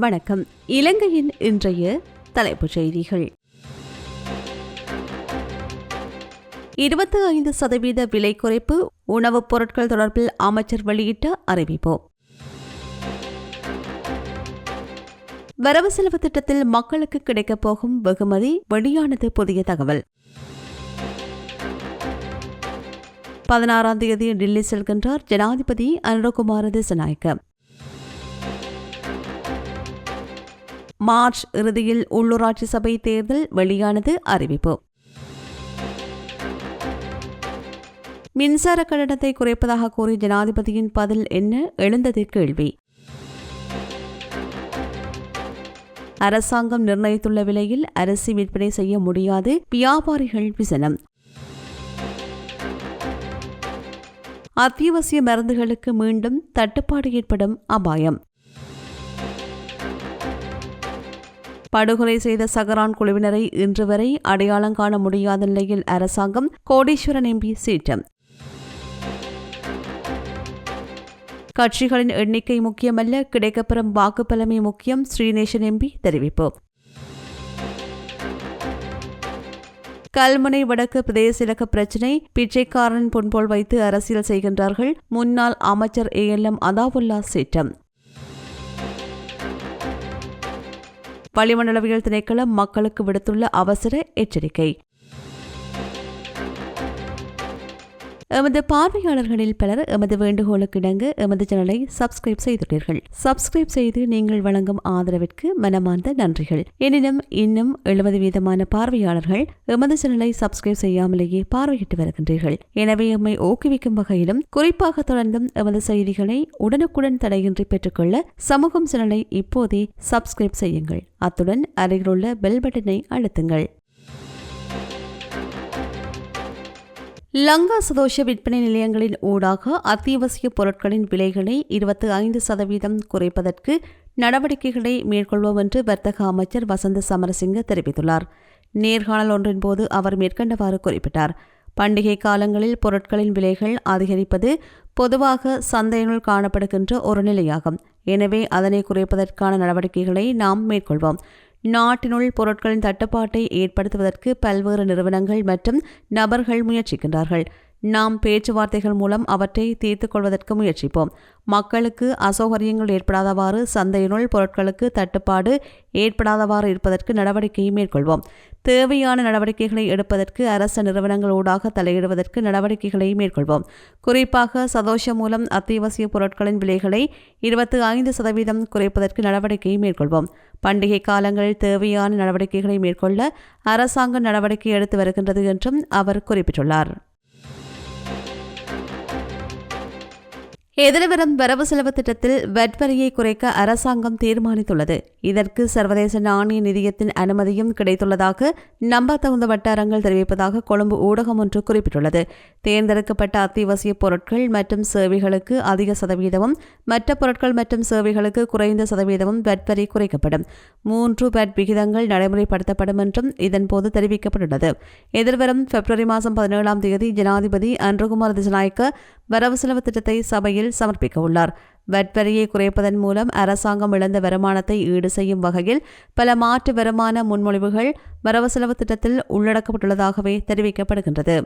வணக்கம். இலங்கையின் இன்றைய தலைப்புச் செய்திகள். இருபத்தி ஐந்து சதவீத விலை குறைப்பு உணவுப் பொருட்கள் தொடர்பில் அமைச்சர் வெளியிட்ட அறிவிப்பு. வரவு செலவு திட்டத்தில் மக்களுக்கு கிடைக்கப் போகும் வெகுமதி வெளியானது புதிய தகவல். பதினாறாம் தேதி டில்லி செல்கின்றார் ஜனாதிபதி அனுரகுமார திசநாயக்க. மார்ச் இறுதியில் உள்ளூராட்சி சபை தேர்தல் வெளியானது அறிவிப்பு. மின்சார கட்டணத்தை குறைப்பதாக கூறி ஜனாதிபதியின் பதில் என்ன? எழுந்தது கேள்வி. அரசாங்கம் நிர்ணயித்துள்ள விலையில் அரிசி விற்பனை செய்ய முடியாது. வியாபாரிகள் விசனம். அத்தியாவசிய மருந்துகளுக்கு மீண்டும் தட்டுப்பாடு ஏற்படும் அபாயம். படுகொலை செய்த சகரான் குழுவினரை இன்று வரை அடையாளம் காண முடியாத நிலையில் அரசாங்கம் கோடீஸ்வரன் எம்பி சீற்றம் கட்சிகளின் எண்ணிக்கை முக்கியமல்ல கிடைக்கப்பெறும் வாக்குப்பலமை முக்கியம் ஸ்ரீநேசன் எம்பி தெரிவிப்பு. கல்முனை வடக்கு பிரதேச இலக்க பிரச்சினை பிச்சைக்காரன் பொன்போல் வைத்து அரசியல் செய்கின்றார்கள் முன்னாள் அமைச்சர் ஏ எல் எம் அதாவுல்லா சீற்றம் வளிமண்டலவியல் திணைக்களம் மக்களுக்கு விடுத்துள்ள அவசர எச்சரிக்கை. எமது பார்வையாளர்களில் பலர் எமது வேண்டுகோளுக்கு இணங்க எமது சேனலை சப்ஸ்கிரைப் செய்துள்ளீர்கள். சப்ஸ்கிரைப் செய்து நீங்கள் வழங்கும் ஆதரவிற்கு மனமார்ந்த நன்றிகள். எனினும் இன்னும் எழுபது வீதமான பார்வையாளர்கள் எமது சேனலை சப்ஸ்கிரைப் செய்யாமலேயே பார்வையிட்டு வருகின்றீர்கள். எனவே எம்மை ஊக்குவிக்கும் வகையிலும் குறிப்பாக தொடர்ந்தும் எமது செய்திகளை உடனுக்குடன் தடையின்றி பெற்றுக்கொள்ள சமூகம் சேனலை இப்போதே சப்ஸ்கிரைப் செய்யுங்கள். அத்துடன் அருகிலுள்ள பெல் பட்டனை அழுத்துங்கள். லங்கா சதோஷ விற்பனை நிலையங்களின் ஊடாக அத்தியாவசிய பொருட்களின் விலைகளை இருபத்தி ஐந்து சதவீதம் குறைப்பதற்கு நடவடிக்கைகளை மேற்கொள்வோம் என்று வர்த்தக அமைச்சர் வசந்த சமரசிங்க தெரிவித்துள்ளார். நேர்காணல் ஒன்றின் போது அவர் மேற்கண்டவாறு குறிப்பிட்டார். பண்டிகை காலங்களில் பொருட்களின் விலைகள் அதிகரிப்பது பொதுவாக சந்தையினுள் காணப்படுகின்ற ஒரு நிலையாகும். எனவே அதனை குறைப்பதற்கான நடவடிக்கைகளை நாம் மேற்கொள்வோம். நாட்டினுள் பொருட்களின் தட்டுப்பாட்டை ஏற்படுத்துவதற்கு பல்வேறு நிறுவனங்கள் மற்றும் நபர்கள் முயற்சிக்கின்றார்கள். நாம் பேச்சுவார்த்தைகள் மூலம் அவற்றை தீர்த்து கொள்வதற்கு முயற்சிப்போம். மக்களுக்கு அசௌகரியங்கள் ஏற்படாதவாறு சந்தையினுள் பொருட்களுக்கு தட்டுப்பாடு ஏற்படாதவாறு இருப்பதற்கு நடவடிக்கை மேற்கொள்வோம். தேவையான நடவடிக்கைகளை எடுப்பதற்கு அரச நிறுவனங்கள் ஊடாக தலையிடுவதற்கு நடவடிக்கைகளை மேற்கொள்வோம். குறிப்பாக சதோஷம் மூலம் அத்தியாவசிய பொருட்களின் விலைகளை இருபத்தி ஐந்து சதவீதம் குறைப்பதற்கு நடவடிக்கை மேற்கொள்வோம். பண்டிகை காலங்களில் தேவையான நடவடிக்கைகளை மேற்கொள்ள அரசாங்கம் நடவடிக்கை எடுத்து வருகின்றது என்றும் அவர் குறிப்பிட்டுள்ளார். எதிர்வரும் வரவு செலவு திட்டத்தில் வட்வரியை குறைக்க அரசாங்கம் தீர்மானித்துள்ளது. இதற்கு சர்வதேச நாணய நிதியத்தின் அனுமதியும் கிடைத்துள்ளதாக நம்பத்தகுந்த வட்டாரங்கள் தெரிவிப்பதாக கொழும்பு ஊடகம் ஒன்று குறிப்பிட்டுள்ளது. தேர்ந்தெடுக்கப்பட்ட அத்தியாவசிய பொருட்கள் மற்றும் சேவைகளுக்கு அதிக சதவீதமும் மற்ற பொருட்கள் மற்றும் சேவைகளுக்கு குறைந்த சதவீதமும் வட்வரி குறைக்கப்படும். மூன்று வட் விகிதங்கள் நடைமுறைப்படுத்தப்படும் என்றும் இதன்போது தெரிவிக்கப்பட்டுள்ளது. எதிர்வரும் பிப்ரவரி மாதம் பதினேழாம் தேதி ஜனாதிபதி அன்றுகுமார் திசநாயக்க வரவு செலவு திட்டத்தை சபையில் சமர்ப்பிக்க உள்ளார் வட்வரியை குறைப்பதன் மூலம் அரசாங்கம் இழந்த வருமானத்தை ஈடு செய்யும் வகையில் பல மாற்று வருமான முன்மொழிவுகள் வரவு செலவு திட்டத்தில் உள்ளடக்கப்பட்டுள்ளதாகவே தெரிவிக்கப்படுகின்றது.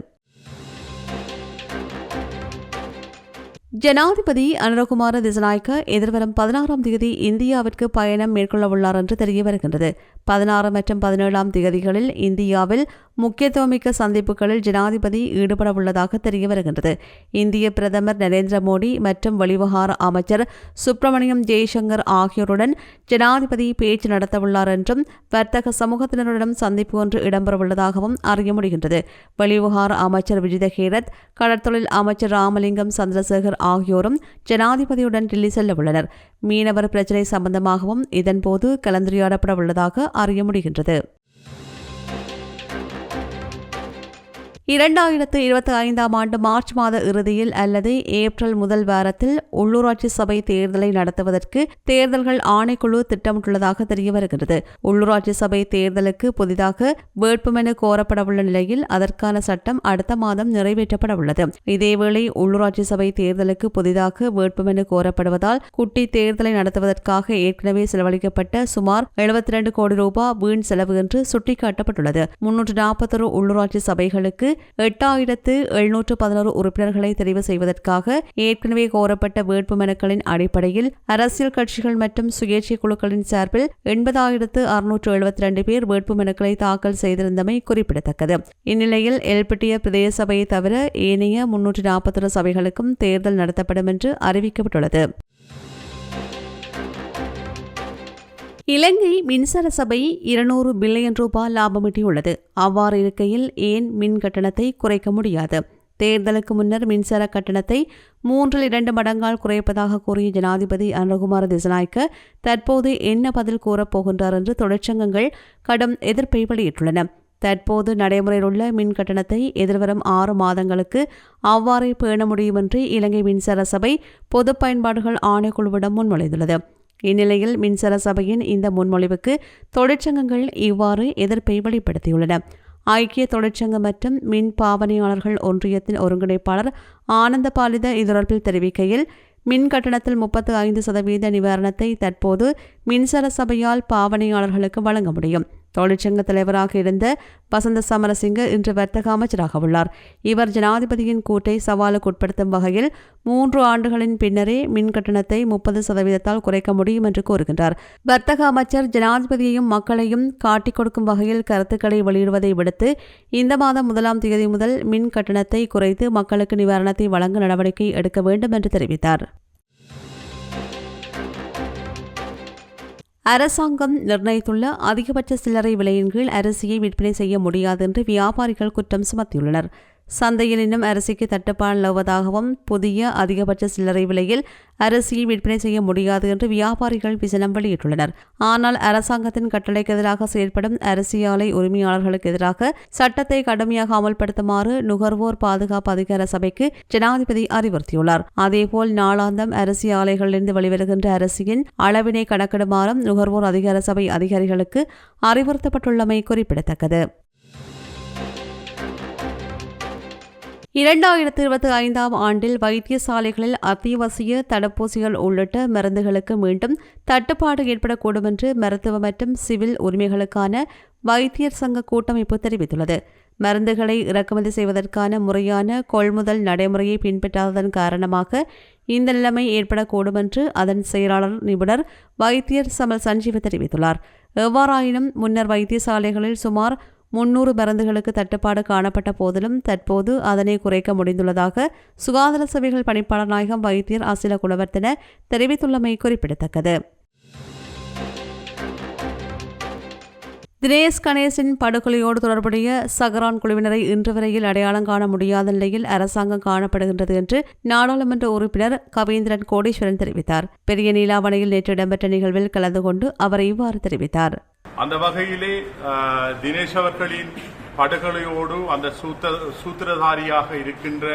ஜனாதிபதி அனுரகுமார திசநாயக்க எதிர்வரும் பதினாறாம் தேதி இந்தியாவிற்கு பயணம் மேற்கொள்ளவுள்ளார் என்று தெரிய வருகின்றது பதினாறு மற்றும் பதினேழாம் தேதிகளில் இந்தியாவில் முக்கியத்துவமிக்க சந்திப்புகளில் ஜனாதிபதி ஈடுபட உள்ளதாக தெரிய வருகின்றது. இந்திய பிரதமர் நரேந்திர மோடி மற்றும் வெளிவகார அமைச்சர் சுப்பிரமணியம் ஜெய்சங்கர் ஆகியோருடன் ஜனாதிபதி பேச்சு நடத்தவுள்ளார் என்றும் வர்த்தக சமூகத்தினருடன் சந்திப்பு ஒன்று இடம்பெறவுள்ளதாகவும் அறிய முடிகின்றது. வெளிவகார அமைச்சர் விஜித ஹேரத் கடற்தொழில் அமைச்சர் ராமலிங்கம் சந்திரசேகர் ஆகியோரும் ஜனாதிபதியுடன் டில்லி செல்ல உள்ளனர் மீனவர் பிரச்சினை சம்பந்தமாகவும் இதன்போது கலந்துரையாடப்பட உள்ளதாக அறிய முடிகின்றது. இரண்டாயிரத்து இருபத்தி ஐந்தாம் ஆண்டு மார்ச் மாத இறுதியில் அல்லது ஏப்ரல் முதல் வாரத்தில் உள்ளூராட்சி சபை தேர்தலை நடத்துவதற்கு தேர்தல்கள் ஆணைக்குழு திட்டமிட்டுள்ளதாக தெரிய வருகிறது. உள்ளூராட்சி சபை தேர்தலுக்கு புதிதாக வேட்புமனு கோரப்படவுள்ள நிலையில் அதற்கான சட்டம் அடுத்த மாதம் நிறைவேற்றப்பட உள்ளது இதேவேளை உள்ளூராட்சி சபை தேர்தலுக்கு புதிதாக வேட்புமனு கோரப்படுவதால் குட்டி தேர்தலை நடத்துவதற்காக ஏற்கனவே செலவழிக்கப்பட்ட சுமார் எழுபத்தி இரண்டு கோடி ரூபாய் வீண் செலவு என்று சுட்டிக்காட்டப்பட்டுள்ளது. முன்னூற்று நாற்பத்தொரு உள்ளூராட்சி சபைகளுக்கு எட்டாயிரத்து எழுநூற்று பதினோரு உறுப்பினர்களை தெரிவு செய்வதற்காக ஏற்கனவே கோரப்பட்ட வேட்புமனுக்களின் அடிப்படையில் அரசியல் கட்சிகள் மற்றும் சுயேட்சை குழுக்களின் சார்பில் எண்பதாயிரத்து அறுநூற்று எழுபத்தி ரெண்டு பேர் வேட்புமனுக்களை தாக்கல் செய்திருந்தமை குறிப்பிடத்தக்கது. இந்நிலையில் எல்பிட்டிய பிரதேச சபையை தவிர ஏனைய முன்னூற்று நாற்பத்தொரு சபைகளுக்கும் தேர்தல் நடத்தப்படும் என்று அறிவிக்கப்பட்டுள்ளது. இலங்கை மின்சார சபை இருநூறு பில்லியன் ரூபாய் லாபமிட்டியுள்ளது அவ்வாறு இருக்கையில் ஏன் மின் கட்டணத்தை குறைக்க முடியாது? தேர்தலுக்கு முன்னர் மின்சார கட்டணத்தை மூன்றில் இரண்டு மடங்கால் குறைப்பதாக கூறிய ஜனாதிபதி அனுகுமார திசநாயக்க தற்போது என்ன பதில் கூறப் போகின்றார் என்று தொழிற்சங்கங்கள் கடும் எதிர்ப்பை வெளியிட்டுள்ளன. தற்போது நடைமுறையில் உள்ள மின் கட்டணத்தை எதிர்வரும் ஆறு மாதங்களுக்கு அவ்வாறே பேண முடியும் என்று இலங்கை மின்சார சபை பொது பயன்பாடுகள் ஆணைக்குழுவிடம் முன்மொழிந்துள்ளது. இந்நிலையில் மின்சார சபையின் இந்த முன்மொழிவுக்கு தொழிற்சங்கங்கள் இவ்வாறு எதிர்ப்பை வெளிப்படுத்தியுள்ளன. ஐக்கிய தொழிற்சங்கம் மற்றும் மின் பாவனையாளர்கள் ஒன்றியத்தின் ஒருங்கிணைப்பாளர் ஆனந்த பாலித இதொடர்பில் தெரிவிக்கையில் மின் கட்டணத்தில் முப்பத்து ஐந்து சதவீத நிவாரணத்தை தற்போது மின்சார சபையால் பாவனையாளர்களுக்கு வழங்க முடியும். தொழிற்சங்க தலைவராக இருந்த வசந்த சமரசிங்க இன்று வர்த்தக அமைச்சராக உள்ளார். இவர் ஜனாதிபதியின் கூட்டை சவாலுக்கு உட்படுத்தும் வகையில் மூன்று ஆண்டுகளின் பின்னரே மின் கட்டணத்தை முப்பது சதவீதத்தால் குறைக்க முடியும் என்று கூறுகின்றார். வர்த்தக அமைச்சர் ஜனாதிபதியையும் மக்களையும் காட்டிக் கொடுக்கும் வகையில் கருத்துக்களை வெளியிடுவதை விடுத்து இந்த மாதம் முதலாம் தேதி முதல் மின் கட்டணத்தை குறைத்து மக்களுக்கு நிவாரணத்தை வழங்க நடவடிக்கை எடுக்க வேண்டும் என்று தெரிவித்தார். அரசாங்கம் நிர்ணயித்துள்ள அதிகபட்ச சில்லறை விலையின் கீழ் அரிசியை விற்பனை செய்ய முடியாது என்று வியாபாரிகள் குற்றம் சுமத்தியுள்ளனர். சந்தையில் இன்னும் அரிசிக்கு தட்டுப்பாடு நிலவுவதாகவும் புதிய அதிகபட்ச சில்லறை விலையில் அரிசியை விற்பனை செய்ய முடியாது என்று வியாபாரிகள் விசனம் வெளியிட்டுள்ளனர். ஆனால் அரசாங்கத்தின் கட்டளைக்கு எதிராக செயல்படும் அரிசி ஆலை உரிமையாளர்களுக்கு எதிராக சட்டத்தை கடுமையாக அமல்படுத்துமாறு நுகர்வோர் பாதுகாப்பு அதிகார சபைக்கு ஜனாதிபதி அறிவுறுத்தியுள்ளார். அதேபோல் நாளாந்தம் அரிசி ஆலைகளிலிருந்து வெளிவருகின்ற அரிசியின் அளவினை கணக்கிடுமாறும் நுகர்வோர் அதிகார சபை அதிகாரிகளுக்கு அறிவுறுத்தப்பட்டுள்ளமை குறிப்பிடத்தக்கது. இரண்டாயிரத்து இருபத்தி ஐந்தாம் ஆண்டில் வைத்தியசாலைகளில் அத்தியாவசிய தடுப்பூசிகள் உள்ளிட்ட மருந்துகளுக்கு மீண்டும் தட்டுப்பாடு ஏற்படக்கூடும் என்று மருத்துவ மற்றும் சிவில் உரிமைகளுக்கான வைத்தியர் சங்க கூட்டமைப்பு தெரிவித்துள்ளது. மருந்துகளை இறக்குமதி செய்வதற்கான முறையான கொள்முதல் நடைமுறையை பின்பற்றாததன் காரணமாக இந்த நிலைமை ஏற்படக்கூடும் என்று அதன் செயலாளர் நிபுணர் வைத்தியர் சமல் சஞ்சீவ் தெரிவித்துள்ளார். எவ்வாறாயினும் முன்னர் வைத்தியசாலைகளில் சுமார் முன்னூறு மருந்துகளுக்கு தட்டுப்பாடு காணப்பட்ட போதிலும் தற்போது அதனை குறைக்க முடிந்துள்ளதாக சுகாதார சேவைகள் பணிப்பாளர் நாயகம் வைத்தியர் அசில குணவர்த்தன தெரிவித்துள்ளமை குறிப்பிடத்தக்கது. தினேஷ் கணேசின் படுகொலையோடு தொடர்புடைய சகரான் குழுவினரை இன்று வரையில் அடையாளம் காண முடியாத நிலையில் அரசாங்கம் காணப்படுகின்றது என்று நாடாளுமன்ற உறுப்பினர் கவீந்திரன் கோடீஸ்வரன் தெரிவித்தார். பெரிய நீலாவணையில் நேற்று இடம்பெற்ற நிகழ்வில் கலந்து கொண்டு அவர் இவ்வாறு தெரிவித்தார். அந்த வகையிலே தினேஷ் அவர்களின் படுகொலையோடு அந்த சூத்த சூத்திரதாரியாக இருக்கின்ற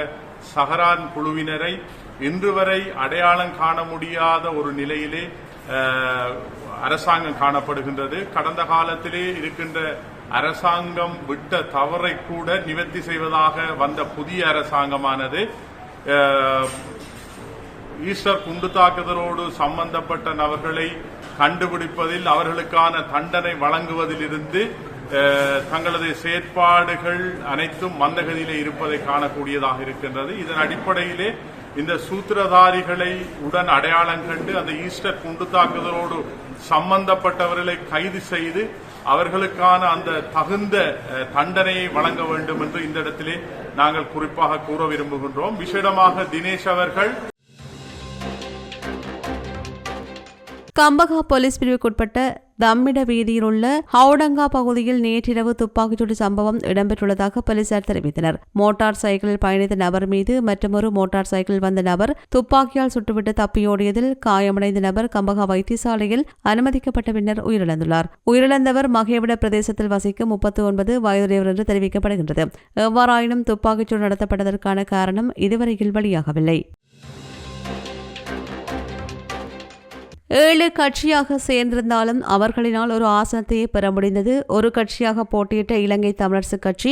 சஹரான் குழுவினரை இன்று வரை அடையாளம் காண முடியாத ஒரு நிலையிலே அரசாங்கம் காணப்படுகின்றது. கடந்த காலத்திலே இருக்கின்ற அரசாங்கம் விட்ட தவறை கூட நிவர்த்தி செய்வதாக வந்த புதிய அரசாங்கமானது ஈஸ்டர் குண்டு தாக்குதலோடு சம்பந்தப்பட்ட நபர்களை கண்டுபிடிப்பதில் அவர்களுக்கான தண்டனை வழங்குவதிலிருந்து தங்களது செயற்பாடுகள் அனைத்தும் மந்தகதியிலே இருப்பதை காணக்கூடியதாக இருக்கின்றது. இதன் அடிப்படையிலே இந்த சூத்திரதாரிகளை உடன் அடையாளம் கண்டு அந்த ஈஸ்டர் குண்டு தாக்குதலோடு சம்பந்தப்பட்டவர்களை கைது செய்து அவர்களுக்கான அந்த தகுந்த தண்டனையை வழங்க வேண்டும் என்று இந்த இடத்திலே நாங்கள் குறிப்பாக கூற விரும்புகின்றோம். விசேடமாக தினேஷ் அவர்கள் கம்பகா போலீஸ் பிரிவுக்குட்பட்ட தம்மிட வீதியில் உள்ள ஹவுடங்கா பகுதியில் நேற்றிரவு துப்பாக்கிச்சூடு சம்பவம் இடம்பெற்றுள்ளதாக போலீசார் தெரிவித்தனர். மோட்டார் சைக்கிளில் பயணித்த நபர் மீது மற்றொரு மோட்டார் சைக்கிள் வந்த நபர் துப்பாக்கியால் சுட்டுவிட்டு தப்பியோடியதில் காயமடைந்த நபர் கம்பகா வைத்தியசாலையில் அனுமதிக்கப்பட்ட பின்னர் உயிரிழந்துள்ளார். உயிரிழந்தவர் மகேவிட பிரதேசத்தில் வசிக்கும் முப்பத்தி ஒன்பது வயதுடையவர் என்று தெரிவிக்கப்படுகின்றது. எவ்வாறாயினும் துப்பாக்கிச்சூடு நடத்தப்பட்டதற்கான காரணம் இதுவரையில் வெளியாகவில்லை. ஏழு கட்சியாக சேர்ந்திருந்தாலும் அவர்களினால் ஒரு ஆசனத்தையே பெற முடிந்தது. ஒரு கட்சியாக போட்டியிட்ட இலங்கை தமிழரசுக் கட்சி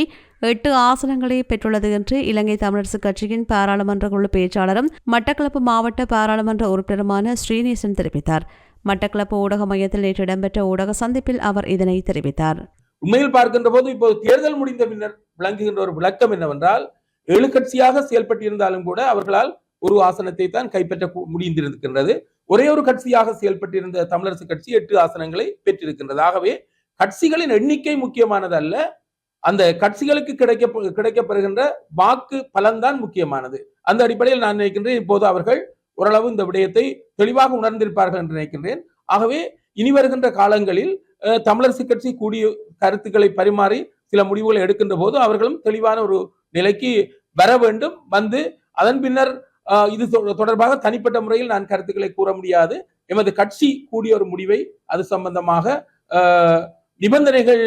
எட்டு ஆசனங்களை பெற்றுள்ளது என்று இலங்கை தமிழரசுக் கட்சியின் பாராளுமன்ற குழு பேச்சாளரும் மட்டக்களப்பு மாவட்ட பாராளுமன்ற உறுப்பினருமான ஸ்ரீநேசன் தெரிவித்தார். மட்டக்களப்பு ஊடக மையத்தில் நேற்று இடம்பெற்ற ஊடக சந்திப்பில் அவர் இதனை தெரிவித்தார். உண்மையில் பார்க்கின்ற போது இப்போது தேர்தல் முடிந்த பின்னர் விளங்குகின்ற ஒரு விளக்கம் என்னவென்றால் ஏழு கட்சியாக செயல்பட்டிருந்தாலும் கூட அவர்களால் ஒரு ஆசனத்தை தான் கைப்பற்ற முடிந்திருக்கின்றது. ஒரே ஒரு கட்சியாக செயல்பட்டிருந்த தமிழரசு கட்சி எட்டு ஆசனங்களை பெற்றிருக்கின்றது. ஆகவே கட்சிகளின் எண்ணிக்கை முக்கியமானது அல்ல அந்த கட்சிகளுக்கு கிடைக்க கிடைக்கப்பெறுகின்ற வாக்கு பலன்தான் முக்கியமானது. அந்த அடிப்படையில் நான் நினைக்கின்றேன் இப்போது அவர்கள் ஓரளவு இந்த விடயத்தை தெளிவாக உணர்ந்திருப்பார்கள் என்று நினைக்கின்றேன். ஆகவே இனி வருகின்ற காலங்களில் தமிழரசு கட்சி கூடிய கருத்துக்களை பரிமாறி சில முடிவுகளை எடுக்கின்ற போது அவர்களும் தெளிவான ஒரு நிலைக்கு வர வேண்டும். வந்து அதன் பின்னர் இது தொ- தொடர்பாக தனிப்பட்ட முறையில் நான் கருத்துக்களை கூற முடியாது. எமது கட்சி கூடிய ஒரு முடிவை அது சம்பந்தமாக நிபந்தனைகள்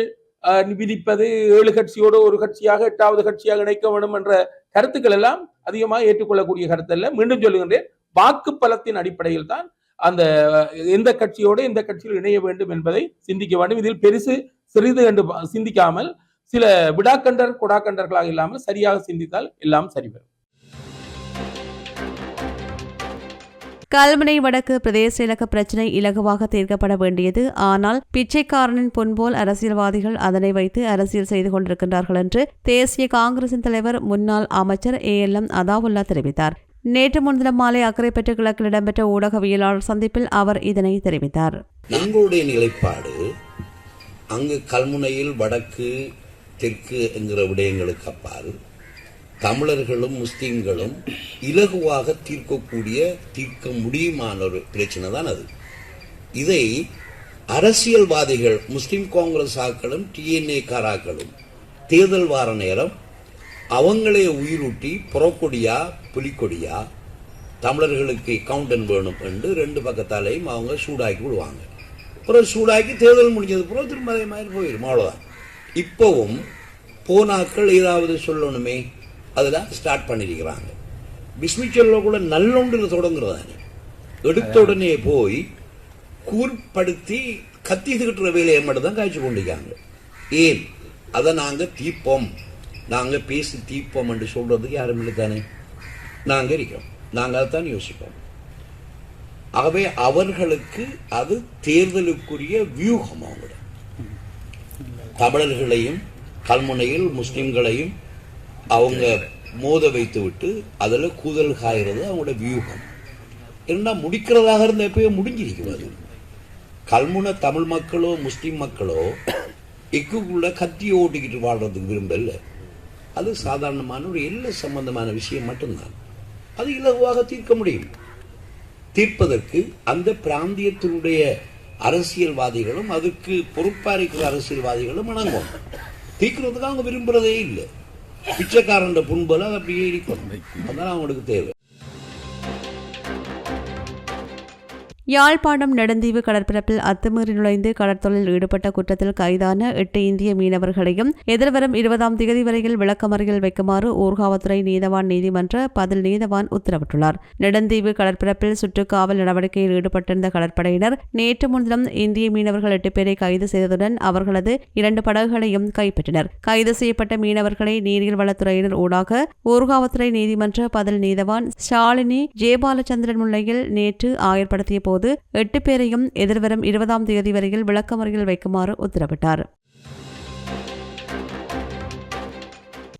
விதிப்பது ஏழு கட்சியோடு ஒரு கட்சியாக எட்டாவது கட்சியாக இணைக்க வேண்டும் என்ற கருத்துக்கள் எல்லாம் அதிகமாக ஏற்றுக்கொள்ளக்கூடிய கருத்தல்ல. மீண்டும் சொல்லுகின்றேன் வாக்கு பலத்தின் அடிப்படையில் தான் அந்த எந்த கட்சியோடு எந்த கட்சியில் இணைய வேண்டும் என்பதை சிந்திக்க வேண்டும். இதில் பெருசு சிறிது என்று சிந்திக்காமல் சில விடாக்கண்டர் கொடாக்கண்டர்களாக இல்லாமல் சரியாக சிந்தித்தால் எல்லாம் சரி கல்முனை வடக்கு பிரதேச இலக்க பிரச்சினை இலகுவாக தீர்க்கப்பட வேண்டியது. ஆனால் பிச்சைக்காரனின் பொன்போல் அரசியல்வாதிகள் அதனை வைத்து அரசியல் செய்து கொண்டிருக்கின்றார்கள் என்று தேசிய காங்கிரசின் தலைவர் முன்னாள் அமைச்சர் ஏ எல் எம் அதாவுல்லா தெரிவித்தார். நேற்று முன்தினம் மாலை அக்கரைப்பற்று கிழக்கில் இடம்பெற்ற ஊடகவியலாளர் சந்திப்பில் அவர் இதனை தெரிவித்தார். எங்களுடைய நிலைப்பாடு அங்கு கல்முனையில் வடக்கு தெற்கு என்கிற விடயங்களுக்கு அப்பால் தமிழர்களும் முஸ்லீம்களும் இலகுவாக தீர்க்கக்கூடிய தீர்க்க முடியுமான ஒரு பிரச்சனை தான் அது. இதை அரசியல்வாதிகள் முஸ்லீம் காங்கிரஸ் ஆக்களும் டிஎன்ஏ காராக்களும் தேர்தல் வார நேரம் அவங்களே உயிரூட்டி புறக்கொடியா புலிக்கொடியா தமிழர்களுக்கு கவுண்டன் வேணும் என்று ரெண்டு பக்கத்தாலையும் அவங்க சூடாக்கி விடுவாங்க. அப்புறம் சூடாக்கி தேர்தல் முடிஞ்சது அப்புறம் திரும்ப அதே மாதிரி போயிடும் அவ்வளோதான் இப்போவும் போனாக்கள் ஏதாவது சொல்லணுமே? அதெல்லாம் ஸ்டார்ட் பண்ணியிருக்கிறாங்க பிஸ்மிச்சல்ல கூட நல்லொன்றில் தொடங்குறதாங்க எடுத்த உடனே போய் கூர்படுத்தி கத்தி திகட்டுற வேலையை மட்டும் தான் காய்ச்சி கொண்டிருக்காங்க. ஏன்? அதை நாங்கள் தீர்ப்போம். நாங்கள் பேசி தீர்ப்போம் என்று சொல்கிறதுக்கு யாரும் இல்லை தானே? நாங்கள் இருக்கிறோம். நாங்கள் அதைத்தான் யோசிப்போம். ஆகவே அவர்களுக்கு அது தேர்தலுக்குரிய வியூகம் அவங்களோட தமிழர்களையும் கல்முனையில் முஸ்லிம்களையும் அவங்க மோத வைத்து விட்டு அதில் கூதல் காய்கிறது அவங்களோட வியூகம். என்ன முடிக்கிறதாக இருந்த எப்பயோ முடிஞ்சிருக்கிறது கல்முனை தமிழ் மக்களோ முஸ்லீம் மக்களோ எக்குக்குள்ள கத்தி ஓட்டிக்கிட்டு வாழ்றதுக்கு விரும்பல. அது சாதாரணமான ஒரு எல்லை சம்பந்தமான விஷயம் மட்டும்தான். அது இலகுவாக தீர்க்க முடியும். தீர்ப்பதற்கு அந்த பிராந்தியத்தினுடைய அரசியல்வாதிகளும் அதுக்கு பொறுப்பாக இருக்கிற அரசியல்வாதிகளும் அணங்கும் தீர்க்கிறதுக்கு அவங்க விரும்புறதே இல்லை. பிச்சைக்காரன் புண்பல அது அப்படியே இருக்கணும் அதனால் அவங்களுக்கு தேவை. யாழ்ப்பாணம் நெடுந்தீவு கடற்பரப்பில் அத்துமீறி நுழைந்து கடற்தொழில் ஈடுபட்ட குற்றத்தில் கைதான எட்டு இந்திய மீனவர்களையும் எதிர்வரும் இருபதாம் தேதி வரையில் விளக்கமறியல் வைக்குமாறு ஊர்காவத்துறை நீதவான் நீதிமன்ற பதில் நீதவான் உத்தரவிட்டுள்ளார். நெடுந்தீவு கடற்பரப்பில் சுற்றுக்காவல் நடவடிக்கையில் ஈடுபட்டிருந்த கடற்படையினர் நேற்று முன்தினம் இந்திய மீனவர்கள் எட்டு பேரை கைது செய்ததுடன் அவர்களது இரண்டு படகுகளையும் கைப்பற்றினர். கைது செய்யப்பட்ட மீனவர்களை நீரியல் வளத்துறையினர் ஊடாக ஊர்காவத்துறை நீதிமன்ற பதில் நீதவான் ஷாலினி ஜெயபாலச்சந்திரன் முன்னிலையில் நேற்று ஆயர்படுத்திய போது எட்டு பேரையும் எதிர்வரும் இருபதாம் தேதி வரையில் விளக்கமறையில் வைக்குமாறு உத்தரவிட்டார்.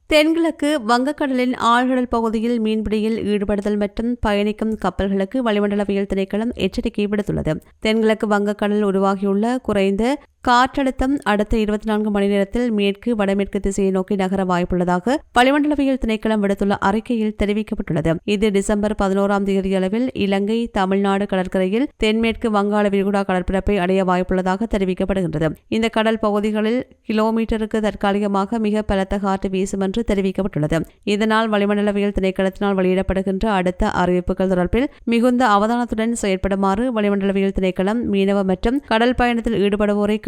தென்கிழக்கு வங்கக்கடலின் ஆழ்கடல் பகுதியில் மீன்பிடியில் ஈடுபடுதல் மற்றும் பயணிக்கும் கப்பல்களுக்கு வளிமண்டலவியல் திணைக்களம் எச்சரிக்கை விடுத்துள்ளது. தென்கிழக்கு வங்கக்கடலில் உருவாகியுள்ள குறைந்த காற்றழுத்தம் அடுத்த இருபத்தி நான்கு மணி நேரத்தில் மேற்கு வடமேற்கு திசையை நோக்கி நகர வாய்ப்புள்ளதாக வளிமண்டலவியல் திணைக்களம் விடுத்துள்ள அறிக்கையில் தெரிவிக்கப்பட்டுள்ளது. இது டிசம்பர் பதினோராம் தேதி அளவில் இலங்கை தமிழ்நாடு கடற்கரையில் தென்மேற்கு வங்காள விரிகுடா கடற்பரப்பை அடைய வாய்ப்புள்ளதாக தெரிவிக்கப்படுகின்றது. இந்த கடல் பகுதிகளில் கிலோமீட்டருக்கு தற்காலிகமாக மிக பலத்த காற்று வீசும் என்று தெரிவிக்கப்பட்டுள்ளது. இதனால் வளிமண்டலவியல் திணைக்களத்தினால் வெளியிடப்படுகின்ற அடுத்த அறிவிப்புகள் தொடர்பில் மிகுந்த அவதானத்துடன் செயற்படுமாறு வளிமண்டலவியல் திணைக்களம் மீனவ மற்றும் கடல் பயணத்தில் ஈடுபடுவோரை